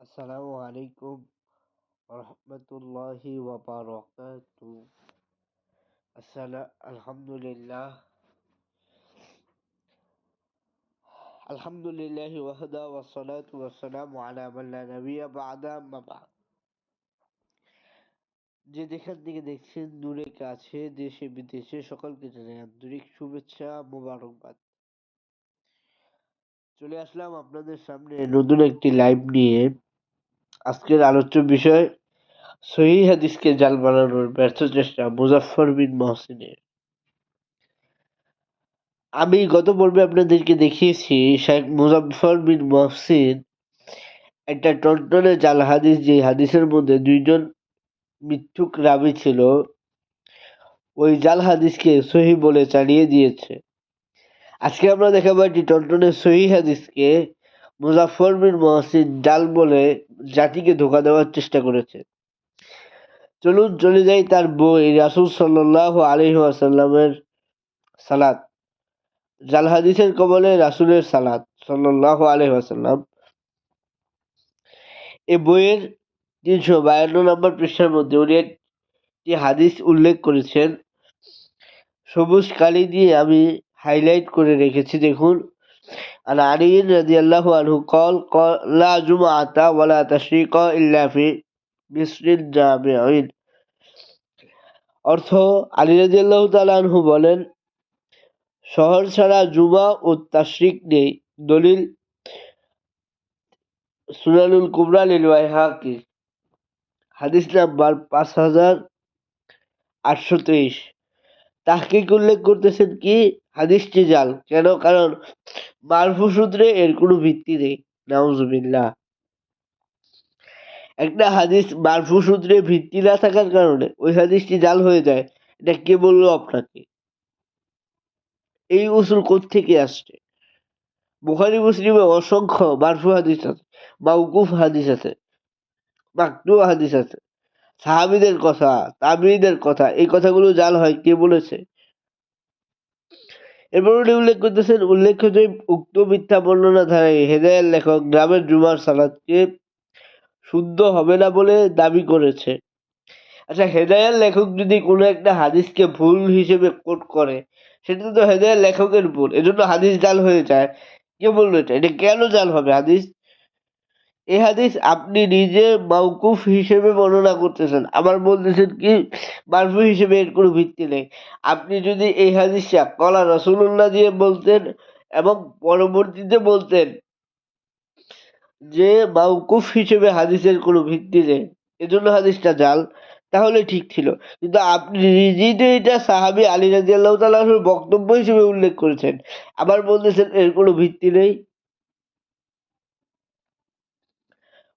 আসসালামু আলাইকুম রহমতুল্লাহি ওয়াবারাকাতু আসসালাম আলহামদুলিল্লাহ আলহামদুলিল্লাহ ওয়াহদা ওয়াসসালাতু ওয়াসসালামু আলা মান লা নাবিয়্যা বা'দা আম্মা বা'দ যে যেখান থেকে দেখছেন দূরে কাছে দেশে বিদেশে সকলকে জানাই আন্তরিক শুভেচ্ছা মোবারকবাদ চলে আসলাম আপনাদের সামনে নতুন একটি লাইভ নিয়ে আজকের আলোচ্য বিষয়, সহি হাদিসকে জাল বানানোর ব্যর্থ চেষ্টা মুজাফফর বিন মহসিনের। আমি গত পর্বে আপনাদেরকে দেখিয়েছি, শেখ মুজাফফর বিন মহসিন একটা টনটনে জাল হাদিস, যে হাদিসের মধ্যে দুইজন মিথ্যুক রাবি ছিল, ওই জাল হাদিসকে সহি বলে চালিয়ে দিয়েছে। আজকে আমরা দেখাবো একটি টনটনে সহি হাদিসকে মুজাফর বিন মহসিন জাল বলে জাতিকে ধোকা দেওয়ার চেষ্টা করেছে। চলুন চলে যাই তার বই রাসুল সাল্লাহ আলহি আসাল্লামের সালাত। জাল হাদিসের কবলে রাসুলের সালাত সাল্লাহ আলহি আসাল্লাম এ বইয়ের তিনশো বায়ান্ন নম্বর পৃষ্ঠার মধ্যে উনি একটি হাদিস উল্লেখ করেছেন। সবুজ কালি দিয়ে আমি হাইলাইট করে রেখেছি, দেখুন। عن علي رضي الله عنه قال قال لا جمعة ولا تشريق إلا في مصر الجامعين অর্থ আলী রাজি আল্লাহ তালহু বলেন শহর ছাড়া জুমা ও তাশরিক নেই দলিল সুনানুল কুবরা লিল ওয়াইহাকি হাদিস নাম্বার পাঁচ হাজার আটশো তেইশ তাহকিক উল্লেখ করতেছেন কি? হাদিসটি জাল কেন? কারণ মারফু সূত্রে এর কোনো ভিত্তি নেই। নাউজুবিল্লাহ। একটা হাদিস মারফু সূত্রে ভিত্তি না থাকার কারণে ওই হাদিসটি জাল হয়ে যায়। এটা কে বলল আপনাকে? এই উসুল থেকে আসছে? বুখারি, মুসলিমে অসংখ্য মারফু হাদিস আছে মাউকুফ হাদিস আছে মাকটু হাদিস আছে। সাহাবিদের কথা তাবিদের কথা, এই কথাগুলো জাল হয় কে বলেছে? এরপর উনি উল্লেখ করতেছেন, উল্লেখ্য যে উক্ত মিথ্যা বর্ণনা ধারায় হেদায়ের লেখক গ্রামের জুমার সালাদকে শুদ্ধ হবে না বলে দাবি করেছে। আচ্ছা হেদায়ার লেখক যদি কোনো একটা হাদিসকে ভুল হিসেবে কোট করে, সেটা তো হেদায়ার লেখকের ভুল, এজন্য হাদিস জাল হয়ে যায়। কে বলল এটা? এটা কেন জাল হবে? হাদিস এই হাদিস আপনি নিজে মাউকুফ হিসেবে বর্ণনা করতেছেন। আবার বলতেছেন কি, মারফু হিসেবে এর কোনো ভিত্তি নেই। আপনি যদি এই হাদিসটা কলা রসুল্লাহ দিয়ে বলতেন এবং পরবর্তীতে বলতেন যে মাউকুফ হিসেবে হাদিসের কোনো ভিত্তি নেই, এজন্য হাদিসটা জাল, তাহলে ঠিক ছিল। কিন্তু আপনি নিজেই তো এটা সাহাবি আলী রাজি আল্লাহ বক্তব্য হিসেবে উল্লেখ করেছেন। আবার বলতেছেন এর কোনো ভিত্তি নেই।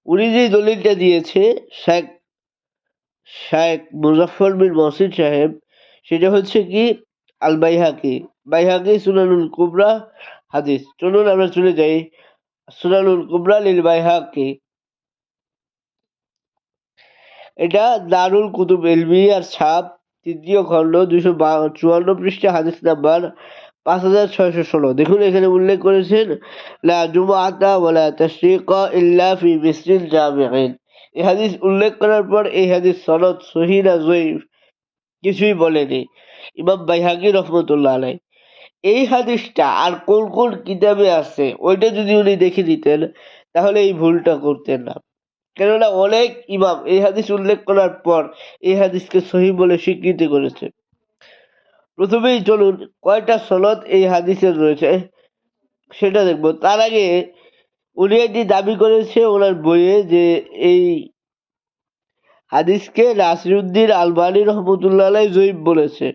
উনি যে দলিলটা দিয়েছে, শেখ শেখ মুজাফর বিন মসিদ সাহেব, সেটা হচ্ছে কি আল বাইহাকি বাইহাকি সুনানুল কুবরা হাদিস। চলুন আমরা চলে যাই সুনানুল কুবরা লিল বাইহাকি এটা দারুল কুতুব এলবি আর ছাপ তৃতীয় খণ্ড দুশো চুয়ান্ন পৃষ্ঠা হাদিস নাম্বার পাঁচ হাজার ছয়শো ষোলো। দেখুন, এখানে উল্লেখ করেছেন, লা হাদিস উল্লেখ করার পর এই হাদিস সনদ সহি না কিছুই বলেনি। ইমাম বাইহাকি রহমতুল্লাহ আলাই এই হাদিসটা আর কোন কোন কিতাবে আছে, ওইটা যদি উনি দেখে দিতেন তাহলে এই ভুলটা করতেন না। কেননা অনেক ইমাম এই হাদিস উল্লেখ করার পর এই হাদিসকে সহি বলে স্বীকৃতি করেছে। প্রথমেই চলুন কয়টা সনদ এই হাদিসের রয়েছে, সেটা দেখব। তার আগে উনি একটি দাবি করেছে ওনার বইয়ে যে এই হাদিসকে নাসিরুদ্দিন আলবানী রহমতুল্লাহ জয়ীব বলেছে।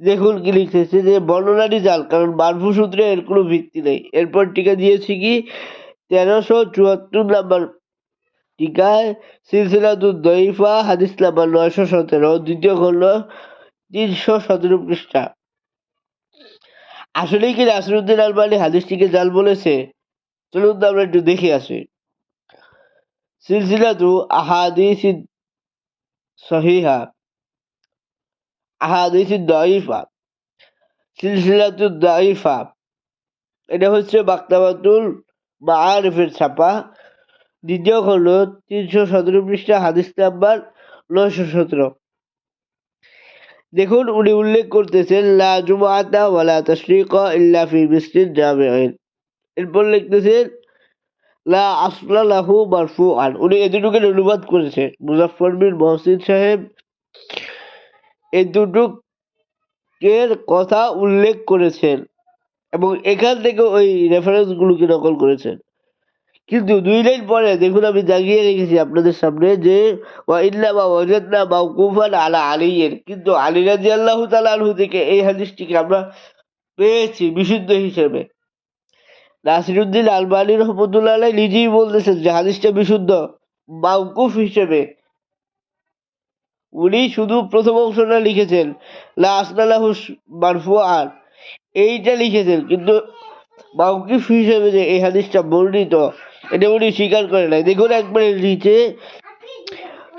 দেখুন কি লিখেছে যে, বর্ণনাটি জাল, কারণ মারফু সূত্রে এর কোনো ভিত্তি নেই। এরপর টিকা দিয়েছি কি, তেরোশো চুয়াত্তর নাম্বার টিকায় সিলসিলাতুদ দইফা হাদিস নাম্বার নয়শো সতেরো, দ্বিতীয় খণ্ড তিনশো সতেরো পৃষ্ঠা আসলেই কি নাসিরুদ্দিন আলবানি হাদিসটিকে জাল বলেছে? চলুন আমরা একটু দেখে আসি। সিলসিলাতু আহাদিস সহিহা। আহাদিস দাইফা সিলসিলাতু দাইফা এটা হচ্ছে বাক্তাবাতুল মাআরিফের ছাপা। দ্বিতীয় খণ্ড, তিনশো সতেরো পৃষ্ঠা, হাদিস নাম্বার নয়শো সতেরো। দেখুন, উনি উল্লেখ করতেছেন, লা জুমাআতা ওয়ালা তাশরিকা ইল্লা ফি মিসলিন জামিআইন এরপর লিখতেছেন, লা আসলা লাহু মারফুআন। উনি এই দুটোকে অনুবাদ করেছেন, মুজাফফর বিন মহসিন সাহেব এই দুটুকের কথা উল্লেখ করেছেন এবং এখান থেকে ওই রেফারেন্সগুলোকে নকল করেছেন। কিন্তু দুই লাইন পরে দেখুন আমি জাগিয়ে রেখেছি আপনাদের সামনে যে, ওয়া ইল্লামা ওয়াজাদনা মাওকুফান আলা আলিয়ের কিন্তু আলী রাদিয়াল্লাহু তাআলা আনহু থেকে এই হাদিসটিকে আমরা পেয়েছি বিশুদ্ধ হিসেবে। নাসিরুদ্দিন আলবানী রহমতুল্লাহ আলাই নিজেই বলতেছেন যে হাদিসটা বিশুদ্ধ মাউকুফ হিসেবে। উনি শুধু প্রথম অংশটা লিখেছেন, লা আসনালাহু মারফুআন। এইটা লিখেছেন, কিন্তু মাউকিফ হিসেবে যে এই হাদিসটা বর্ণিত এটা উনি স্বীকার করে নাই। দেখুন একবারে নিচে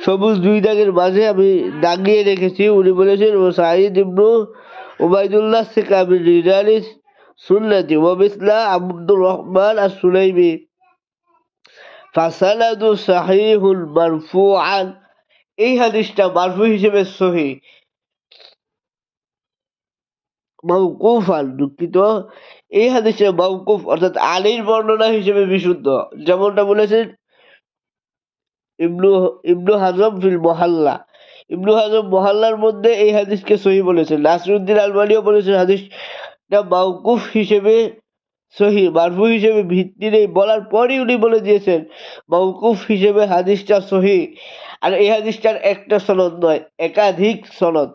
সবুজ দুই দাগের মাঝে আমি দাগিয়ে রেখেছি। উনি বলেছেন, ও সাঈদ ইবনু ওবায়দুল্লাহ শেখ আবির রিজালি সুন্নতি ও মিসলা আব্দুর রহমান আর সুলাইমি ফাসালাদু সাহিহুল মারফুআন। এই হাদিসটা মারফু হিসেবে সহি। মৌকুফান দুঃখিত। এই হাদিসে মৌকুফ অর্থাৎ আলীর বর্ণনা হিসেবে বিশুদ্ধ। যেমনটা বলেছেন, ইবনু ইবনু হাজম ফিল মহাল্লা। ইবনু হাজম মহাল্লার মধ্যে এই হাদিসকে সহি বলেছেন। নাসরুদ্দিন আলমানিও বলেছেন, হাদিসটা মৌকুফ হিসেবে সহি, মারফু হিসেবে ভিত্তি নেই বলার পরই উনি বলে দিয়েছেন মৌকুফ হিসেবে হাদিসটা সহি। আর এই হাদিসটার একটা সনদ নয়, একাধিক সনদ।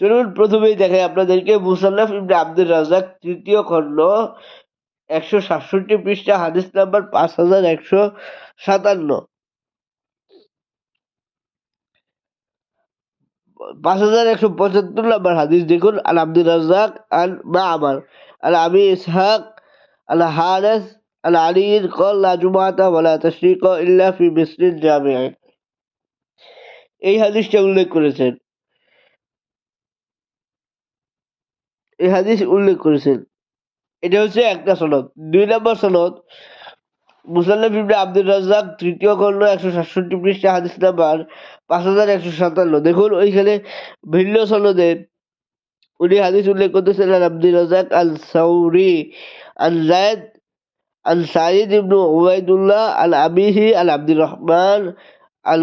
চলুন প্রথমেই দেখাই আপনাদেরকে মুসাল্লাফ ইবনে আব্দুর রাজাক তৃতীয় খণ্ড, একশো সাতষট্টি পৃষ্ঠা, হাদিস নাম্বার পাঁচ হাজার একশো সাতান্ন। পাঁচ হাজার একশো পঁচাত্তর নাম্বার হাদিস দেখুন, আল আব্দুর রাজাক আল মা আমার, আল আবি ইসহাক, আল হারেস, আল আলীর কল, লা জুমাতা ওয়ালা তাশরিক ইল্লা ফি মিসরিন জামিআ এই হাদিসটা উল্লেখ করেছেন। এই হাদিস উল্লেখ করেছেন। এটা হচ্ছে একটা সনদ। দুই নম্বর সনদ, মুসাল্লাফ ইবনে আব্দুর রাজ্জাক তৃতীয় খণ্ড একশো সাতষট্টি পৃষ্ঠা হাদিস নাম্বার পাঁচ হাজার একশো সাতান্ন। দেখুন, ওইখানে ভিন্ন সনদে উনি হাদিস উল্লেখ করতেছেন, আল আব্দুর রাজ্জাক, আল সাউরি, আল জায়দ, আল সাইদ ইবনু উবাইদুল্লাহ, আল আবিহি আল আব্দুর রহমান, আল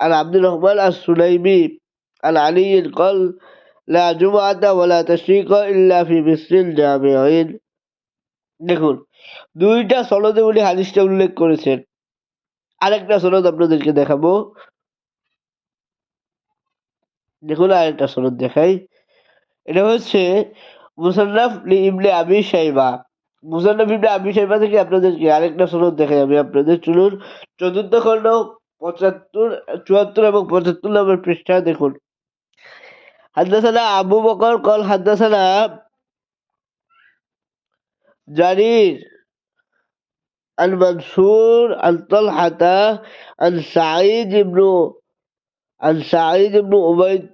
আল আব্দুর রহমান, আল সুলাইমি আল আলী কল লা জুমাতা ওয়ালা তাশরিকা ইল্লা ফি মিসরিল জামিআইন দেখুন, দুইটা সনদে উনি হাদিসটা উল্লেখ করেছেন। আরেকটা সনদ আপনাদেরকে দেখাবো। দেখুন, আরেকটা সনদ দেখাই। এটা হচ্ছে মুসান্নাফ ইবনে আবি সাইবা মুসান্নাফ ইবনে আবি সাইবা থেকে আপনাদেরকে আরেকটা সনদ দেখাই আমি আপনাদের। চলুন, চতুর্থ খণ্ড পঁচাত্তর, চুয়াত্তর এবং পঁচাত্তর নম্বর পৃষ্ঠা দেখুন। حدثنا أبو بكر قال حدثنا جرير عن منصور عن طلحة عن سعيد بن عن سعيد بن عبيد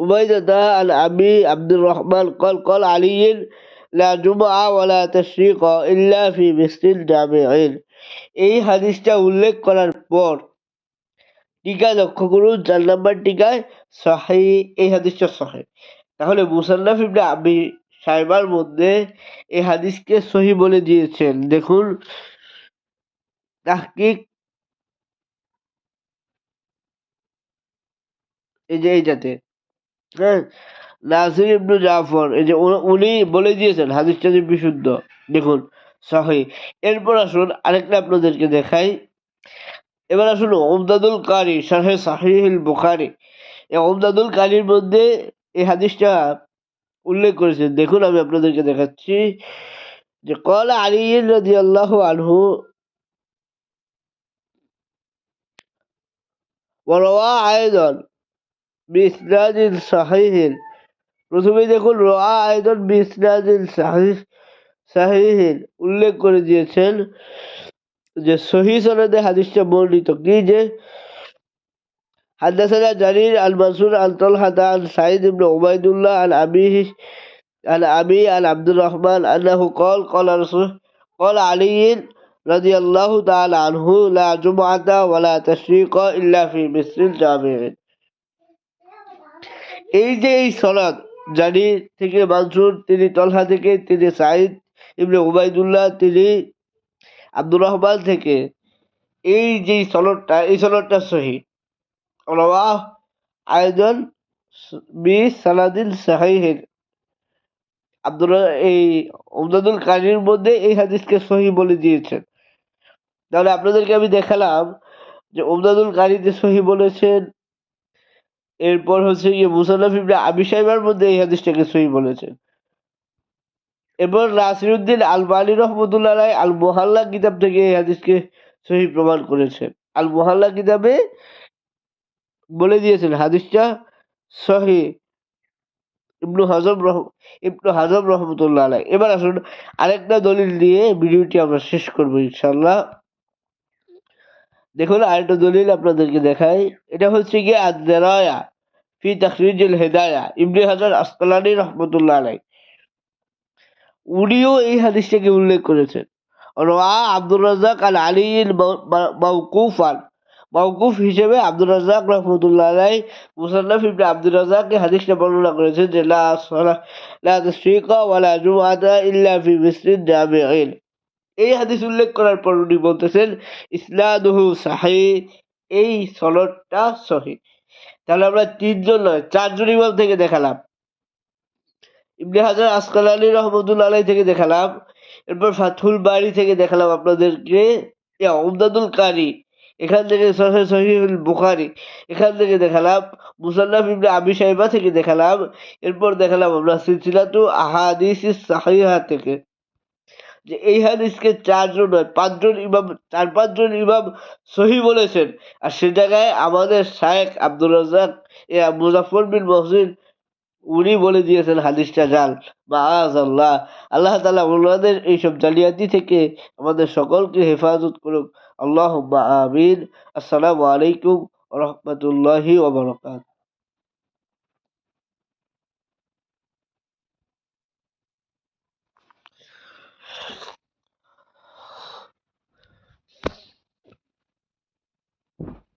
عبيدة عن أبي عبد الرحمن قال قال علي لا جمعة ولا تشريق إلا في مثل الجامعين এই হাদিসটা উল্লেখ করার পর টিকায় লক্ষ্য করুন চার নাম্বার টিকায় সহি, এই হাদিসটা সহি। তাহলে মুসান্নাফ ইবনে আবি সাইবার মধ্যে এই হাদিসকে সহি বলে দিয়েছেন। দেখুন, তাহকিক এই যে এইটাতে হ্যাঁ? নাসির ইবনু জাফর, এই যে উনি বলে দিয়েছেন হাদিসটা যে বিশুদ্ধ। দেখুন, সহি। এরপর আসুন, আরেকটা আপনাদেরকে দেখাই। এবার আসুন ওমদাদুল কারি, শাহে সাহিল বুখারি। এই ওমদাদুল কারির মধ্যে এই হাদিসটা উল্লেখ করেছেন। দেখুন, আমি আপনাদেরকে দেখাচ্ছি যে কল আলী রাজি আল্লাহ আনহু ওয়া আয়দন বিসনাদিন সাহিহিন। প্রথমে দেখুন রোয়া আয়দন বিসনাদিন সাহিহ উল্লেখ করে দিয়েছেন। যে সহি সনদে হাদিসটা বর্ণিত কি যে حدثنا جرير المنصور عن طلحة عن سعيد بن عبيد الله عن أبيه عن أبي عن عبد الرحمن أنه قال قال رسول قال علي رضي الله تعالى عنه لا جمعة ولا تشريق إلا في مصر الجامع এই যে এই সনদ জানি থেকে মানসুর তিনি তলহা থেকে তিনি সাইদ ইবনে উবাইদুল্লাহ তিনি আব্দুর রহমান থেকে এই যে সনদটা, এই সনদটা সহি। রওয়াহ আয়োজন বি সালাদিন সাহিহিন আব্দুল এই ওমদাদুল কারির মধ্যে এই হাদিসকে সহি বলে দিয়েছেন। তাহলে আপনাদেরকে আমি দেখালাম যে ওমদাদুল কারিতে সহি বলেছেন, এরপর হচ্ছে গিয়ে মুসান্নাফ ইবনে আবি সাহেবের মধ্যে এই হাদিসটাকে সহি বলেছেন। এরপর নাসিরুদ্দিন আল বালি রহমতুল্লাহ রায় আল মোহাল্লা কিতাব থেকে এই হাদিসকে সহি প্রমাণ করেছেন আল মোহাল্লা কিতাবে বলে দিয়েছেন, হাদিসটা সহি। ইবনু হজম রহ, ইবনু হাজম রহমতুল্লাহ আলাই এবার আসুন আরেকটা দলিল দিয়ে ভিডিওটি আমরা শেষ করব ইনশাল্লাহ দেখুন আরেকটা দলিল আপনাদেরকে দেখাই। এটা হচ্ছে গিয়ে আদায়া ফি তাখরিজুল হেদায়া। ইবনে হাজার আসকালানি রহমতুল্লাহ আলাই উনিও এই হাদিসটাকে উল্লেখ করেছেন। রোয়া আব্দুর রাজাক আল আলী মাউকুফান মাউকুফ হিসেবে আব্দুর রাজাক রহমতুল্লাহ আলাই মুসান্নাফ ইবনে আব্দুর রাজাক এই হাদিসটা বর্ণনা করেছেন যে, লা লা তাসফিকা ওয়ালা জুমাতা ইল্লা ফি মিসরিন জামিঈন। এই হাদিস উল্লেখ করার পর উনি বলতেছেন ইসলাদুহু সাহি এই সনদটা সহি তাহলে আমরা তিনজন নয়, চারজন ইমাম থেকে দেখালাম। ইবনে হাজার আসকালানি রহমতুল্লাহ আলাই থেকে দেখালাম। এরপর ফাথুল বাড়ি থেকে দেখালাম আপনাদেরকে উমদাদুল কারি, এখান থেকে সহি সহিহুল বুখারি, এখান থেকে দেখালাম। মুসান্নাফ ইবনে আবি সাহেবা থেকে দেখালাম। এরপর দেখালাম আমরা সিলসিলাতু আহাদিস সাহিহা থেকে। যে এই হাদিসকে চারজন নয়, পাঁচজন ইমাম, চার পাঁচজন ইমাম সহি বলেছেন। আর সে জায়গায় আমাদের শায়েখ আব্দুর রাজাক মুজাফর বিন মহসিন উনি বলে দিয়েছেন হাদিসটা জাল আজ আল্লাহ আল্লাহ তালা ওনাদের এইসব জালিয়াতি থেকে আমাদের সকলকে হেফাজত করুক। আল্লাহ আমিন। আসসালামু আলাইকুম রহমতুল্লাহি ওবরকাত